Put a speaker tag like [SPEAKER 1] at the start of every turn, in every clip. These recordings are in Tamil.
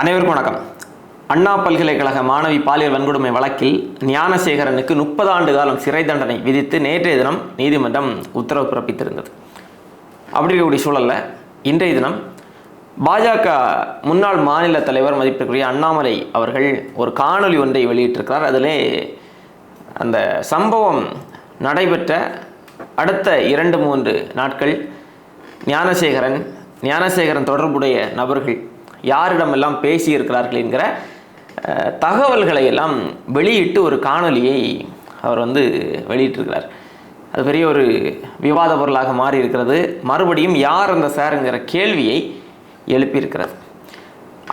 [SPEAKER 1] அனைவருக்கும் வணக்கம். அண்ணா பல்கலைக்கழக மாணவி பாலியல் வன்கொடுமை வழக்கில் ஞானசேகரனுக்கு முப்பது ஆண்டு காலம் சிறை தண்டனை விதித்து நேற்றைய தினம் நீதிமன்றம் உத்தரவு பிறப்பித்திருந்தது. அப்படி இருக்கக்கூடிய சூழல்ல இன்றைய தினம் பாஜக முன்னாள் மாநில தலைவர் மதிப்பிற்குரிய அண்ணாமலை அவர்கள் ஒரு காணொளி ஒன்றை வெளியிட்டிருக்கிறார். அதிலே அந்த சம்பவம் நடைபெற்ற அடுத்த இரண்டு மூன்று நாட்கள் ஞானசேகரன் ஞானசேகரன் தொடர்புடைய நபர்கள் யாரிடமெல்லாம் பேசியிருக்கிறார்கள் என்கிற தகவல்களை எல்லாம் வெளியிட்டு ஒரு காணொலியை அவர் வந்து வெளியிட்டிருக்கிறார். அது பெரிய ஒரு விவாத பொருளாக மாறி இருக்கிறது மறுபடியும் யார் அந்த சாருங்கிற கேள்வியை எழுப்பியிருக்கிறது.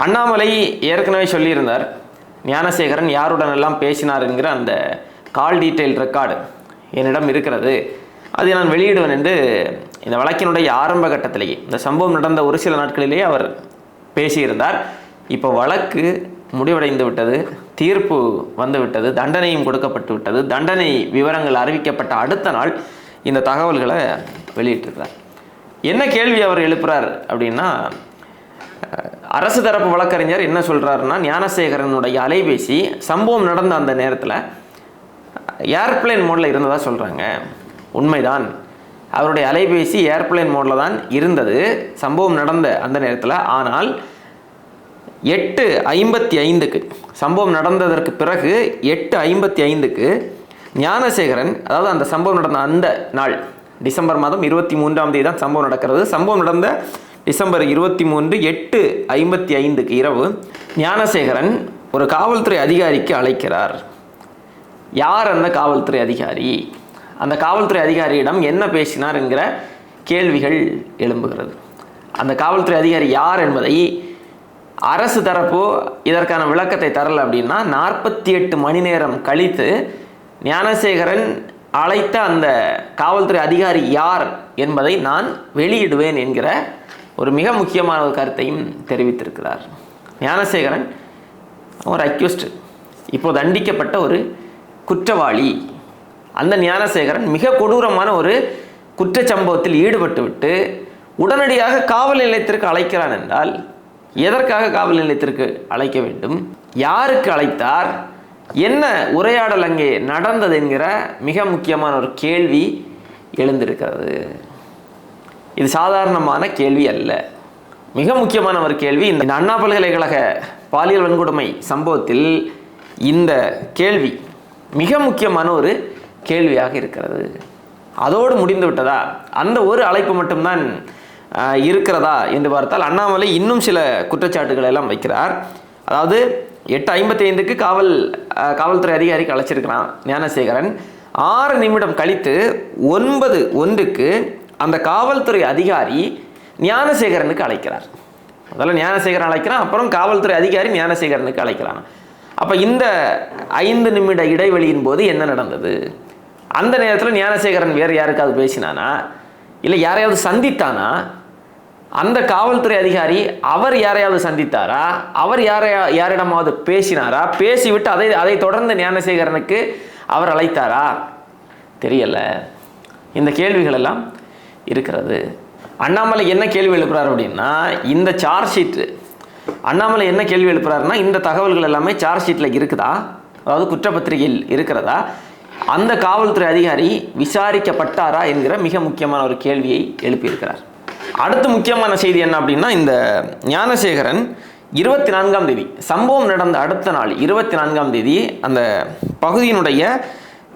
[SPEAKER 1] அண்ணாமலை ஏற்கனவே சொல்லியிருந்தார் ஞானசேகரன் யாருடனெல்லாம் பேசினார் என்கிற அந்த கால் டீட்டெயில் ரெக்கார்டு என்னிடம் இருக்கிறது. அதை நான் வெளியிடுவேன் என்று இந்த வழக்கினுடைய ஆரம்ப கட்டத்திலேயே இந்த சம்பவம் நடந்த ஒரு சில நாட்களிலேயே அவர் பேசியிருந்தார். இப்போ வழக்கு முடிவடைந்து விட்டது தீர்ப்பு வந்துவிட்டது தண்டனையும் கொடுக்கப்பட்டு விட்டது. தண்டனை விவரங்கள் அறிவிக்கப்பட்ட அடுத்த நாள் இந்த தகவல்களை வெளியிட்டிருக்கிறார். என்ன கேள்வி அவர் எழுப்புறார் அப்படின்னா அரசு தரப்பு வழக்கறிஞர் என்ன சொல்கிறாருன்னா ஞானசேகரனுடைய அலைபேசி சம்பவம் நடந்த அந்த நேரத்தில் ஏர்பிளைன் மோடில் இருந்ததாக சொல்கிறாங்க உண்மைதான். அவருடைய அலைபேசி ஏர்பிளைன் மோடில் தான் இருந்தது. சம்பவம் நடந்த அந்த நேரத்தில். ஆனால் எட்டு ஐம்பத்தி ஐந்துக்கு சம்பவம் நடந்ததற்கு பிறகு எட்டு ஐம்பத்தி ஐந்துக்கு ஞானசேகரன் அதாவது அந்த சம்பவம் நடந்த அந்த நாள் டிசம்பர் மாதம் இருபத்தி மூன்றாம் தேதி தான் சம்பவம் நடக்கிறது. சம்பவம் நடந்த டிசம்பர் இருபத்தி மூன்று எட்டு ஐம்பத்தி ஐந்துக்கு இரவு ஞானசேகரன் ஒரு காவல்துறை அதிகாரிக்கு அழைக்கிறார். யார் அந்த காவல்துறை அதிகாரி? அந்த காவல்துறை அதிகாரியிடம் என்ன பேசினார் என்கிற கேள்விகள் எழும்புகிறது. அந்த காவல்துறை அதிகாரி யார் என்பதை அரசு தரப்பு இதற்கான விளக்கத்தை தரல அப்படின்னா நாற்பத்தி எட்டு மணி நேரம் கழித்து ஞானசேகரன் அழைத்த அந்த காவல்துறை அதிகாரி யார் என்பதை நான் வெளியிடுவேன் என்கிற ஒரு மிக முக்கியமான ஒரு கருத்தையும் தெரிவித்திருக்கிறார். ஞானசேகரன் ஒரு அக்யூஸ்ட் இப்போ தண்டிக்கப்பட்ட ஒரு குற்றவாளி. அந்த ஞானசேகரன் மிக கொடூரமான ஒரு குற்றச்சம்பவத்தில் ஈடுபட்டுவிட்டு உடனடியாக காவல் நிலையத்திற்கு அழைக்கிறான் என்றால் எதற்காக காவல் நிலையத்திற்கு அழைக்க வேண்டும்? யாருக்கு அழைத்தார்? என்ன உரையாடல் அங்கே நடந்தது என்கிற மிக முக்கியமான ஒரு கேள்வி எழுந்திருக்கிறது. இது சாதாரணமான கேள்வி அல்ல. மிக முக்கியமான ஒரு கேள்வி இந்த அண்ணா பல்கலைக்கழக பாலியல் வன்கொடுமை சம்பவத்தில் இந்த கேள்வி. மிக முக்கியமான ஒரு கேள்வியாக இருக்கிறது. அதோடு முடிந்து விட்டதா? அந்த ஒரு அழைப்பு மட்டும்தான் இருக்கிறதா என்று பார்த்தால் அண்ணாமலை இன்னும் சில குற்றச்சாட்டுகளை எல்லாம் வைக்கிறார். அதாவது எட்டு ஐம்பத்தி ஐந்துக்கு காவல் காவல்துறை அதிகாரிக்கு அழைச்சிருக்கிறான் ஞானசேகரன். ஆறு நிமிடம் கழித்து ஒன்பது ஒன்றுக்கு அந்த காவல்துறை அதிகாரி ஞானசேகரனுக்கு அழைக்கிறார். முதல்ல ஞானசேகரன் அழைக்கிறான் அப்புறம் காவல்துறை அதிகாரி ஞானசேகரனுக்கு அழைக்கிறான். அப்போ இந்த ஐந்து நிமிட இடைவெளியின் போது என்ன நடந்தது? அந்த நேரத்தில் ஞானசேகரன் வேறு யாருக்காவது பேசினானா? இல்லை யாரையாவது சந்தித்தானா? அந்த காவல்துறை அதிகாரி அவர் யாரையாவது சந்தித்தாரா? அவர் யாரையா யாரிடமாவது பேசினாரா? பேசிவிட்டு அதை அதை தொடர்ந்து ஞானசேகரனுக்கு அவர் அழைத்தாரா? தெரியல. இந்த கேள்விகள் எல்லாம் இருக்கிறது. அண்ணாமலை என்ன கேள்வி எழுப்புறாரு அப்படின்னா இந்த சார்ஜ் ஷீட்டு அண்ணாமலை என்ன கேள்வி எழுப்புறாருன்னா இந்த தகவல்கள் எல்லாமே சார்ஜ் ஷீட்டில் இருக்குதா? அதாவது குற்றப்பத்திரிகையில் இருக்கிறதா? அந்த காவல்துறை அதிகாரி விசாரிக்கப்பட்டாரா என்கிற மிக முக்கியமான ஒரு கேள்வியை எழுப்பியிருக்கிறார். அடுத்து முக்கியமான செய்தி என்ன அப்படின்னா இந்த ஞானசேகரன் இருபத்தி நான்காம் தேதி சம்பவம் நடந்த அடுத்த நாள் இருபத்தி நான்காம் தேதி அந்த பகுதியினுடைய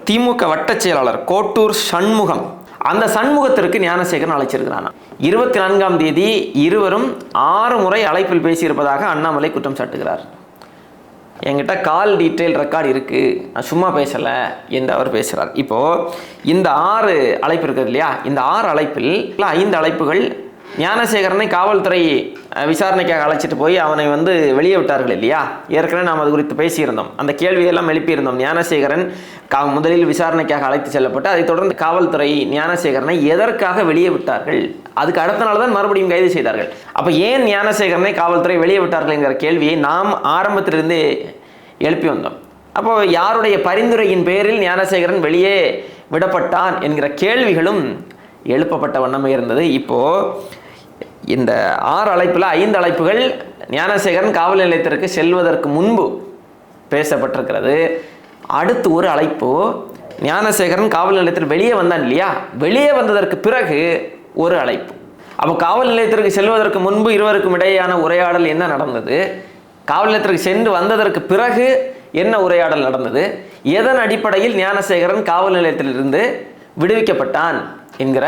[SPEAKER 1] திமுக வட்டச் செயலாளர் கோட்டூர் சண்முகம் அந்த சண்முகத்திற்கு ஞானசேகரன் அழைச்சிருக்கிறானா. இருபத்தி நான்காம் தேதி இருவரும் ஆறு முறை அழைப்பில் பேசியிருப்பதாக அண்ணாமலை குற்றம் சாட்டுகிறார். என்கிட்ட கால் டீட்டெயில் ரெக்கார்டு இருக்குது நான் சும்மா பேசலை என்று அவர் பேசுகிறார் இப்போது இந்த ஆறு அழைப்பு இருக்குது இல்லையா? இந்த ஆறு அழைப்பில் ஐந்து அழைப்புகள் ஞானசேகரனை காவல்துறை விசாரணைக்காக அழைச்சிட்டு போய் அவனை வந்து வெளியே விட்டார்கள் இல்லையா? ஏற்கனவே நாம் அது குறித்து பேசியிருந்தோம். அந்த கேள்வியெல்லாம் எழுப்பியிருந்தோம். ஞானசேகரன் கா முதலில் விசாரணைக்காக அழைத்து செல்லப்பட்டு அதைத் தொடர்ந்து காவல்துறை ஞானசேகரனை எதற்காக வெளியே விட்டார்கள்? அதுக்கு அடுத்த நாள் தான் மறுபடியும் கைது செய்தார்கள். அப்போ ஏன் ஞானசேகரனை காவல்துறை வெளியே விட்டார்கள் என்கிற கேள்வியை நாம் ஆரம்பத்திலிருந்தே எழுப்பி வந்தோம். அப்போ யாருடைய பரிந்துரையின் பேரில் ஞானசேகரன் வெளியே விடப்பட்டான் என்கிற கேள்விகளும் எழுப்பப்பட்ட வண்ணமே இருந்தது. இப்போ இந்த ஆறு அழைப்பில் ஐந்து அழைப்புகள் ஞானசேகரன் காவல் நிலையத்திற்கு செல்வதற்கு முன்பு பேசப்பட்டிருக்கிறது. அடுத்து ஒரு அழைப்பு ஞானசேகரன் காவல் நிலையத்தில் வெளியே வந்தான் இல்லையா? வெளியே வந்ததற்கு பிறகு ஒரு அழைப்பு. அப்போ காவல் நிலையத்திற்கு செல்வதற்கு முன்பு இருவருக்கும் இடையேயான உரையாடல் என்ன நடந்தது? காவல் நிலையத்திற்கு சென்று வந்ததற்கு பிறகு என்ன உரையாடல் நடந்தது? எதன் அடிப்படையில் ஞானசேகரன் காவல் நிலையத்திலிருந்து விடுவிக்கப்பட்டான் என்கிற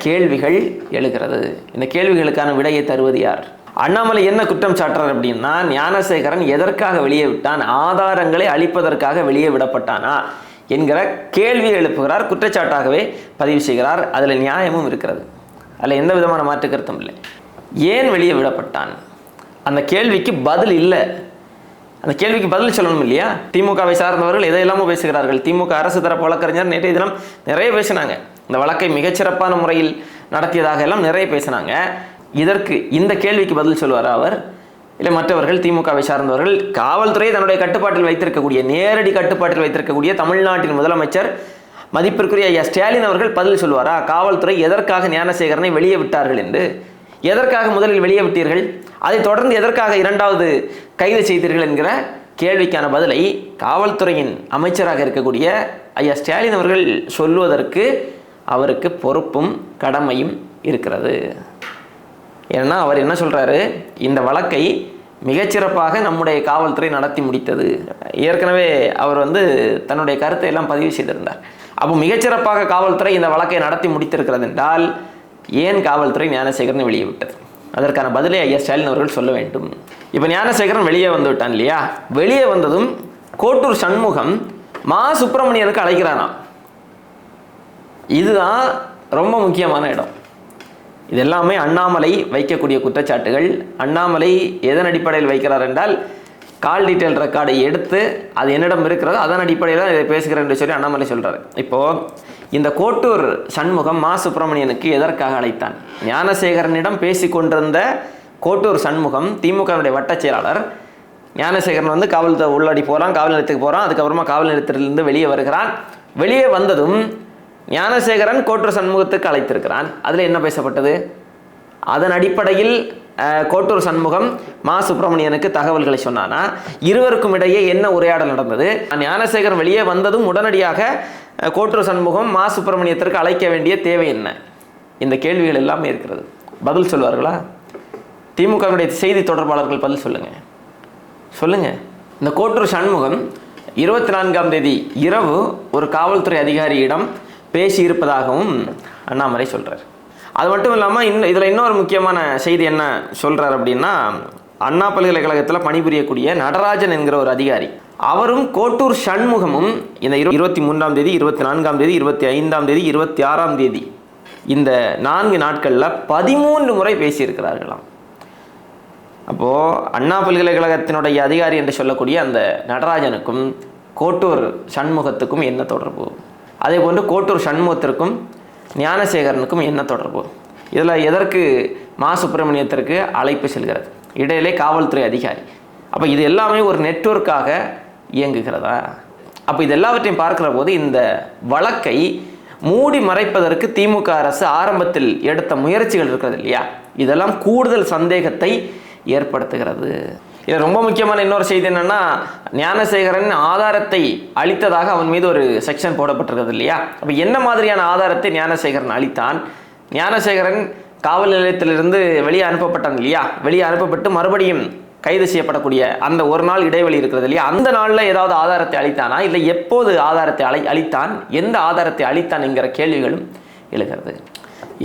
[SPEAKER 1] கேள்விகள் எழுகிறது. இந்த கேள்விகளுக்கான விடையை தருவது யார்? அண்ணாமலை என்ன குற்றம் சாட்டுறார் அப்படின்னா ஞானசேகரன் எதற்காக வெளியே விட்டான்? ஆதாரங்களை அளிப்பதற்காக வெளியே விடப்பட்டானா? என்கிற கேள்வி எழுப்புகிறார். குற்றச்சாட்டாகவே பதிவு செய்கிறார். அதில் நியாயமும் இருக்கிறது. அதில் எந்த விதமான மாற்று கருத்தும் இல்லை. ஏன் வெளியே விடப்பட்டான்? அந்த கேள்விக்கு பதில் இல்லை. அந்த கேள்விக்கு பதில் சொல்லணும் இல்லையா? திமுகவை சார்ந்தவர்கள் எதையெல்லாமோ பேசுகிறார்கள். திமுக அரசு தரப்பு வழக்கறிஞர் நேற்றைய தினம் நிறைய பேசினாங்க. இந்த வழக்கை மிகச்சிறப்பான முறையில் நடத்தியதாக எல்லாம் நிறைய பேசினாங்க. இதற்கு இந்த கேள்விக்கு பதில் சொல்வார் அவர்? இல்லை மற்றவர்கள் திமுகவை சார்ந்தவர்கள் காவல்துறை தன்னுடைய கட்டுப்பாட்டில் வைத்திருக்கக்கூடிய நேரடி கட்டுப்பாட்டில் வைத்திருக்கக்கூடிய தமிழ்நாட்டின் முதலமைச்சர் மதிப்பிற்குரிய ஐயா ஸ்டாலின் அவர்கள் பதில் சொல்வாரா காவல்துறை எதற்காக ஞானசேகரனை வெளியே விட்டார்கள் என்று? எதற்காக முதலில் வெளியே விட்டீர்கள்? அதைத் தொடர்ந்து எதற்காக இரண்டாவது கைது செய்தீர்கள் என்கிற கேள்விக்கான பதிலை காவல்துறையின் அமைச்சராக இருக்கக்கூடிய ஐயா ஸ்டாலின் அவர்கள் சொல்வதற்கு அவருக்கு பொறுப்பும் கடமையும் இருக்கிறது. ஏன்னா அவர் என்ன சொல்கிறாரு இந்த வழக்கை மிகச்சிறப்பாக நம்முடைய காவல்துறை நடத்தி முடித்தது. ஏற்கனவே அவர் வந்து தன்னுடைய கருத்தை எல்லாம் பதிவு செய்திருந்தார். அப்போ மிகச்சிறப்பாக காவல்துறை இந்த வழக்கை நடத்தி முடித்திருக்கிறது என்றால் ஏன் காவல்துறை ஞானசேகரன் வெளியே விட்டது? அதற்கான பதிலை ஐயா ஸ்டாலின் அவர்கள் சொல்ல வேண்டும். இப்போ ஞானசேகரன் வெளியே வந்து விட்டான் இல்லையா? வெளியே வந்ததும் கோட்டூர் சண்முகம் மா சுப்பிரமணியனுக்கு அழைக்கிறானாம். இதுதான் ரொம்ப முக்கியமான இடம். இது எல்லாமே அண்ணாமலை வைக்கக்கூடிய குற்றச்சாட்டுகள். அண்ணாமலை எதன் அடிப்படையில் வைக்கிறார் என்றால் கால் டீட்டெயில் ரெக்கார்டை எடுத்து அது என்னிடம் இருக்கிறதோ அதன் அடிப்படையில் தான் இதை பேசுகிறேன் என்று சொல்லி அண்ணாமலை சொல்கிறார் இப்போது இந்த கோட்டூர் சண்முகம் மா. சுப்பிரமணியனுக்கு எதற்காக அழைத்தான்? ஞானசேகரனிடம் பேசிக் கொண்டிருந்த கோட்டூர் சண்முகம் திமுகவினுடைய வட்டச் செயலாளர் ஞானசேகரன் வந்து காவல் உள்ளாடி போகிறான் காவல் நிலையத்துக்கு போகிறான் அதுக்கப்புறமா காவல் நிலையத்திலிருந்து வெளியே வருகிறான். வெளியே வந்ததும் ஞானசேகரன் கோட்டூர் சண்முகத்துக்கு அழைத்திருக்கிறான். அதில் என்ன பேசப்பட்டது? அதன் அடிப்படையில் கோட்டூர் சண்முகம் மா. சுப்பிரமணியனுக்கு தகவல்களை சொன்னானா? இருவருக்கும் இடையே என்ன உரையாடல் நடந்தது? ஞானசேகரன் வெளியே வந்ததும் உடனடியாக கோட்டூர் சண்முகம் மா. சுப்பிரமணியத்திற்கு அழைக்க வேண்டிய தேவை என்ன? இந்த கேள்விகள் எல்லாமே இருக்கிறது. பதில் சொல்வார்களா? திமுகவினுடைய செய்தி தொடர்பாளர்கள் பதில் சொல்லுங்க. சொல்லுங்க. இந்த கோட்டூர் சண்முகம் இருபத்தி நான்காம் தேதி இரவு ஒரு காவல்துறை அதிகாரியிடம் பேசி இருப்பதாகவும் அண்ணாமலை சொல்கிறார் அது மட்டும் இல்லாமல் இன்னும் இதில் இன்னொரு முக்கியமான செய்தி என்ன சொல்கிறார் அப்படின்னா அண்ணா பல்கலைக்கழகத்தில் பணிபுரியக்கூடிய நடராஜன் என்கிற ஒரு அதிகாரி அவரும் கோட்டூர் சண்முகமும் இந்த இரு இருபத்தி மூன்றாம் தேதி இருபத்தி நான்காம் தேதி இருபத்தி ஐந்தாம் தேதி இருபத்தி ஆறாம் தேதி இந்த நான்கு நாட்களில் பதிமூன்று முறை பேசியிருக்கிறார்களாம். அப்போது அண்ணா பல்கலைக்கழகத்தினுடைய அதிகாரி என்று சொல்லக்கூடிய அந்த நடராஜனுக்கும் கோட்டூர் சண்முகத்துக்கும் என்ன தொடர்பு? அதே போன்று கோட்டூர் சண்முகத்திற்கும் ஞானசேகரனுக்கும் என்ன தொடர்பு? இதில் எதற்கு மா சுப்பிரமணியத்திற்கு அழைப்பு செல்கிறது? இடையிலே காவல்துறை அதிகாரி. அப்போ இது எல்லாமே ஒரு நெட்வொர்க்காக இயங்குகிறதா? அப்போ இது எல்லாவற்றையும் பார்க்கிற போது இந்த வழக்கை மூடி மறைப்பதற்கு திமுக அரசு ஆரம்பத்தில் எடுத்த முயற்சிகள் இருக்கிறது இல்லையா? இதெல்லாம் கூடுதல் சந்தேகத்தை ஏற்படுத்துகிறது. இதில் ரொம்ப முக்கியமான இன்னொரு செய்தி என்னென்னா ஞானசேகரன் ஆதாரத்தை அளித்ததாக அவன் மீது ஒரு செக்ஷன் போடப்பட்டிருக்கிறது இல்லையா? அப்போ என்ன மாதிரியான ஆதாரத்தை ஞானசேகரன் அளித்தான்? ஞானசேகரன் காவல் நிலையத்திலிருந்து வெளியே அனுப்பப்பட்டான் இல்லையா? வெளியே அனுப்பப்பட்டு மறுபடியும் கைது செய்யப்படக்கூடிய அந்த ஒரு நாள் இடைவெளி இருக்கிறது இல்லையா? அந்த நாளில் ஏதாவது ஆதாரத்தை அளித்தானா? இல்லை எப்போது ஆதாரத்தை அழை அளித்தான்? எந்த ஆதாரத்தை அளித்தான் என்கிற கேள்விகளும் எழுகிறது.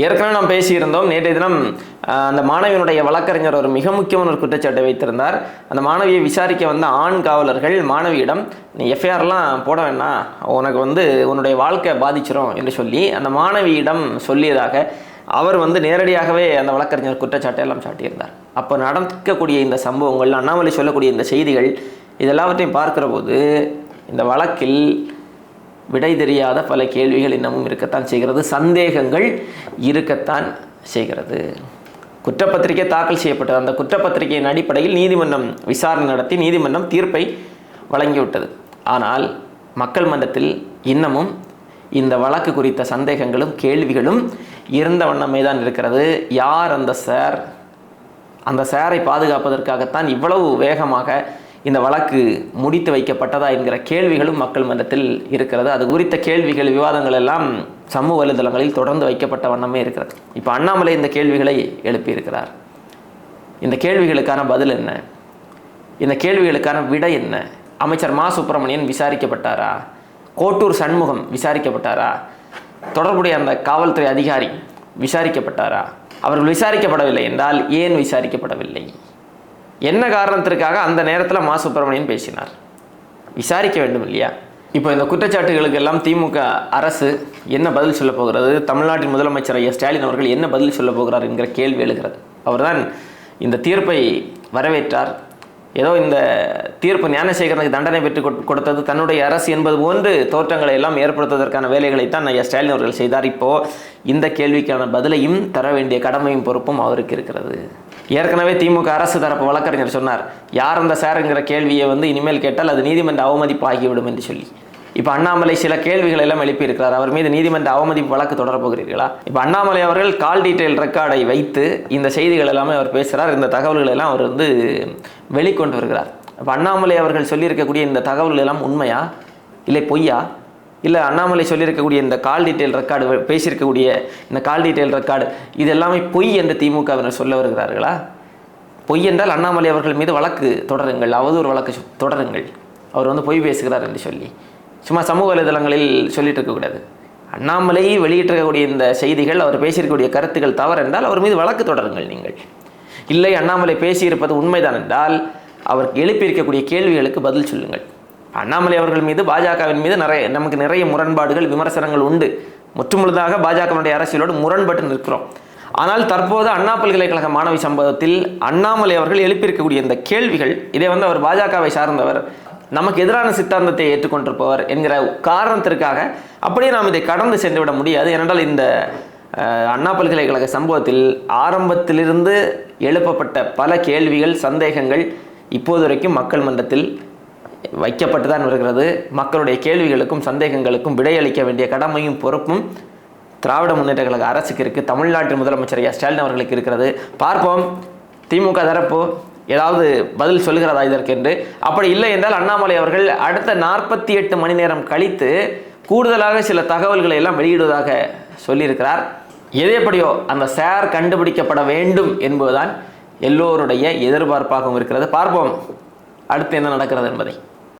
[SPEAKER 1] ஏற்கனவே நாம் பேசியிருந்தோம் நேற்றைய தினம் அந்த மாணவியினுடைய வழக்கறிஞர் ஒரு மிக முக்கியமான ஒரு குற்றச்சாட்டை வைத்திருந்தார். அந்த மாணவியை விசாரிக்க வந்த ஆண் காவலர்கள் மாணவியிடம் நீ எஃப்ஐஆர்லாம் போட வேணாம் உனக்கு வந்து உன்னுடைய வாழ்க்கை பாதிச்சிரும் என்று சொல்லி அந்த மாணவியிடம் சொல்லியதாக அவர் வந்து நேரடியாகவே அந்த வழக்கறிஞர் குற்றச்சாட்டை எல்லாம் சாட்டியிருந்தார். அப்போ நடக்கக்கூடிய இந்த சம்பவங்கள் அண்ணாமலை சொல்லக்கூடிய இந்த செய்திகள் இதெல்லாவற்றையும் பார்க்கிற போது இந்த வழக்கில் விடை தெரியாத பல கேள்விகள் இன்னமும் இருக்கத்தான் செய்கிறது. சந்தேகங்கள் இருக்கத்தான் செய்கிறது. குற்றப்பத்திரிகை தாக்கல் செய்யப்பட்டது. அந்த குற்றப்பத்திரிகையின் அடிப்படையில் நீதிமன்றம் விசாரணை நடத்தி நீதிமன்றம் தீர்ப்பை வழங்கிவிட்டது. ஆனால் மக்கள் மன்றத்தில் இன்னமும் இந்த வழக்கு குறித்த சந்தேகங்களும் கேள்விகளும் இருந்த வண்ணமே தான் இருக்கிறது. யார் அந்த சார்? அந்த சேரை பாதுகாப்பதற்காகத்தான் இவ்வளவு வேகமாக இந்த வழக்கு முடித்து வைக்கப்பட்டதா என்கிற கேள்விகளும் மக்கள் மன்றத்தில் இருக்கிறது. அது குறித்த கேள்விகள் விவாதங்கள் எல்லாம் சமூக வலைதளங்களில் தொடர்ந்து வைக்கப்பட்ட வண்ணமே இருக்கிறது. இப்போ அண்ணாமலை இந்த கேள்விகளை எழுப்பியிருக்கிறார். இந்த கேள்விகளுக்கான பதில் என்ன? இந்த கேள்விகளுக்கான விடை என்ன? அமைச்சர் மா. சுப்பிரமணியன் விசாரிக்கப்பட்டாரா? கோட்டூர் சண்முகம் விசாரிக்கப்பட்டாரா? தொடர்புடைய அந்த காவல்துறை அதிகாரி விசாரிக்கப்பட்டாரா? அவர்கள் விசாரிக்கப்படவில்லை என்றால் ஏன் விசாரிக்கப்படவில்லை? என்ன காரணத்திற்காக அந்த நேரத்தில் மா சுப்பிரமணியன் பேசினார்? விசாரிக்க வேண்டும் இல்லையா? இப்போ இந்த குற்றச்சாட்டுகளுக்கு எல்லாம் திமுக அரசு என்ன பதில் சொல்ல போகிறது? தமிழ்நாட்டின் முதலமைச்சர் ஐயா ஸ்டாலின் அவர்கள் என்ன பதில் சொல்ல போகிறார் என்கிற கேள்வி எழுகிறது. அவர்தான் இந்த தீர்ப்பை வரவேற்றார். ஏதோ இந்த தீர்ப்பு ஞானசேகரனுக்கு தண்டனை பெற்று கொடு- கொடுத்தது தன்னுடைய அரசு என்பது போன்று தோற்றங்களை எல்லாம் ஏற்படுத்துவதற்கான வேலைகளைத்தான் ஐயா ஸ்டாலின் அவர்கள் செய்தார். இப்போது இந்த கேள்விக்கான பதிலையும் தர வேண்டிய கடமையும் பொறுப்பும் அவருக்கு இருக்கிறது. ஏற்கனவே திமுக அரசு தரப்பு வழக்கறிஞர் சொன்னார் யார் அந்த சாருங்கிற கேள்வியை வந்து இனிமேல் கேட்டால் அது நீதிமன்ற அவமதிப்பு ஆகிவிடும் என்று சொல்லி. இப்போ அண்ணாமலை சில கேள்விகள் எல்லாம் எழுப்பியிருக்கிறார். அவர் மீது நீதிமன்ற அவமதிப்பு வழக்கு தொடரப்போகிறீர்களா? இப்போ அண்ணாமலை அவர்கள் கால் டீட்டெயில் ரெக்கார்டை வைத்து இந்த செய்திகள் எல்லாமே அவர் பேசுகிறார் இந்த தகவல்கள் எல்லாம் அவர் வந்து வெளிக்கொண்டு வருகிறார். இப்போ அண்ணாமலை அவர்கள் சொல்லியிருக்கக்கூடிய இந்த தகவல்கள் எல்லாம் உண்மையா? இல்லை பொய்யா? இல்லை அண்ணாமலை சொல்லியிருக்கக்கூடிய இந்த கால் டீட்டெயில் ரெக்கார்டு பேசியிருக்கக்கூடிய இந்த கால் டீட்டெயில் ரெக்கார்டு இது எல்லாமே பொய் என்று திமுகவினர் சொல்ல வருகிறார்களா? பொய் என்றால் அண்ணாமலை அவர்கள் மீது வழக்கு தொடருங்கள் அவதூறு வழக்கு தொடருங்கள். அவர் வந்து பொய் பேசுகிறார் என்று சொல்லி. சும்மா சமூக வலைதளங்களில் சொல்லிட்டு இருக்கக்கூடாது அண்ணாமலை வெளியிட்டிருக்கக்கூடிய இந்த செய்திகள் அவர் பேசியிருக்கக்கூடிய கருத்துக்கள் தவறு என்றால் அவர் மீது வழக்கு தொடருங்கள் நீங்கள். இல்லை அண்ணாமலை பேசியிருப்பது உண்மைதான் என்றால் அவர் எழுப்பியிருக்கக்கூடிய கேள்விகளுக்கு பதில் சொல்லுங்கள். அண்ணாமலை அவர்கள் மீது பாஜகவின் மீது நிறைய நமக்கு நிறைய முரண்பாடுகள் விமர்சனங்கள் உண்டு. முற்றுமுழுதாக பாஜகவினுடைய அரசியலோடு முரண்பட்டு நிற்கிறோம். ஆனால் தற்போது அண்ணா பல்கலைக்கழக மாணவி சம்பவத்தில் அண்ணாமலை அவர்கள் எழுப்பியிருக்கக்கூடிய இந்த கேள்விகள் இதை வந்து அவர் பாஜகவை சார்ந்தவர் நமக்கு எதிரான சித்தாந்தத்தை ஏற்றுக்கொண்டிருப்பவர் என்கிற காரணத்திற்காக அப்படியே நாம் இதை கடந்து சென்று விட முடியாது. ஏனென்றால் இந்த அண்ணா பல்கலைக்கழக சம்பவத்தில் ஆரம்பத்திலிருந்து எழுப்பப்பட்ட பல கேள்விகள் சந்தேகங்கள் இப்போது வரைக்கும் மக்கள் மன்றத்தில் வைக்கப்பட்டு தான் வருகிறது. மக்களுடைய கேள்விகளுக்கும் சந்தேகங்களுக்கும் விடையளிக்க வேண்டிய கடமையும் பொறுப்பும் திராவிட முன்னேற்ற கழக அரசுக்கு இருக்குது தமிழ்நாட்டு முதலமைச்சர் ஐயா ஸ்டாலின் அவர்களுக்கு இருக்கிறது. பார்ப்போம். திமுக தரப்பு ஏதாவது பதில் சொல்கிறதா இதற்கென்று. அப்படி இல்லை என்றால் அண்ணாமலை அவர்கள் அடுத்த நாற்பத்தி எட்டு மணி நேரம் கழித்து கூடுதலாக சில தகவல்களை எல்லாம் வெளியிடுவதாக சொல்லியிருக்கிறார். எது எப்படியோ அந்த சேர் கண்டுபிடிக்கப்பட வேண்டும் என்பதுதான் எல்லோருடைய எதிர்பார்ப்பாகவும் இருக்கிறது. பார்ப்போம். அடுத்து என்ன நடக்கிறது என்பதை.